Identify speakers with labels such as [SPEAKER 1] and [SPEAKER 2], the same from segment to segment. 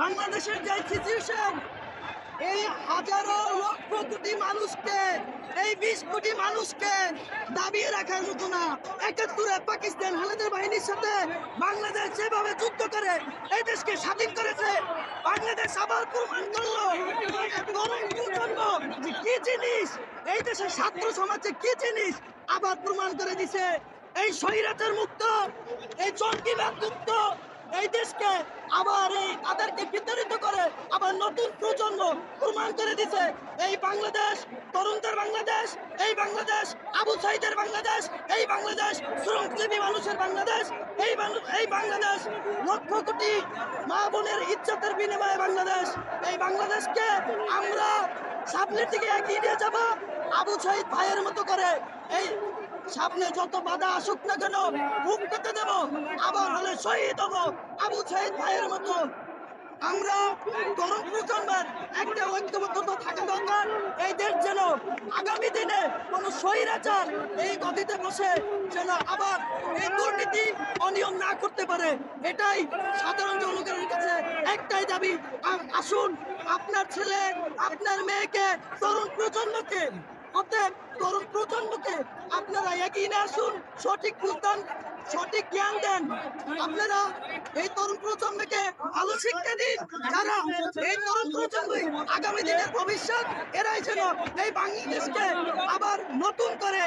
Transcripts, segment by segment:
[SPEAKER 1] বাংলাদেশের যে সিচুয়েশন এই হাজারো লক্ষ কোটি মানুষকে, এই বিশ কোটি মানুষকে দাবিয়ে রাখার মতো না। একাত্তরে পাকিস্তান হানাদার বাহিনীর সাথে বাংলাদেশ যেভাবে যুদ্ধ করে, এই দেশকে স্বাধীন করেছে, বাংলাদেশ আবার প্রমাণ করল কি জিনিস, এই দেশের ছাত্র সমাজে কি জিনিস আবার প্রমাণ করে দিছে। এই স্বৈরাচার মুক্ত, এই জঙ্গিবাদ মুক্ত এই দেশকে আবার এই তাদেরকে বিতাড়িত করে আবার নতুন প্রজন্ম প্রমাণ করে দিছে। এই বাংলাদেশ, তরুণদের বাংলাদেশ, এই বাংলাদেশ, আবু সাইদের বাংলাদেশ, এই বাংলাদেশ, শ্রমজীবী মানুষের বাংলাদেশ, এই এই বাংলাদেশ, লক্ষ কোটি মা বোনের ইজ্জতের বিনিময়ে বাংলাদেশ। এই বাংলাদেশকে আমরা সামনের দিকে এগিয়ে নিয়ে যাব। আবু সাইদ ভাইয়ের মতো করে এই সামনে যত বাধা আসুক না কেন, মুখ পেতে দেব। আবার হলে শহীদ হব আবু সাইদ ভাইয়ের মতো। আমরা তরুণ প্রজন্মের একটা ঐক্যবদ্ধতা থাকা দরকার। এই দেশ যেন আগামী দিনে কোনো স্বৈরাচার এই গদিতে বসে যেন আবার এই দুর্নীতি অনিয়ম না করতে পারে। এটাই সাধারণ জনগণের কাছে একটাই দাবি। আসুন আপনার ছেলে, আপনার মেয়েকে তরুণ প্রজন্মকে অতএব তরুণ প্রজন্মকে আপনারা এগিয়ে আসুন, সঠিক বুঝদান সঠিক জ্ঞান দেন। আপনারা এই তরুণ প্রজন্মকে ভালো শিক্ষা দিন। যারা এই তরুণ প্রজন্মই আগামী দিনের ভবিষ্যৎ, এরাই যেন এই বাংলাদেশকে আবার নতুন করে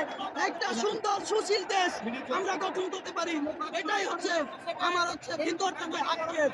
[SPEAKER 1] একটা সুন্দর, সুশীল দেশ আমরা গঠন করতে পারি। এটাই হচ্ছে, আমার হচ্ছে ভিতর থেকে আক্ষেপ।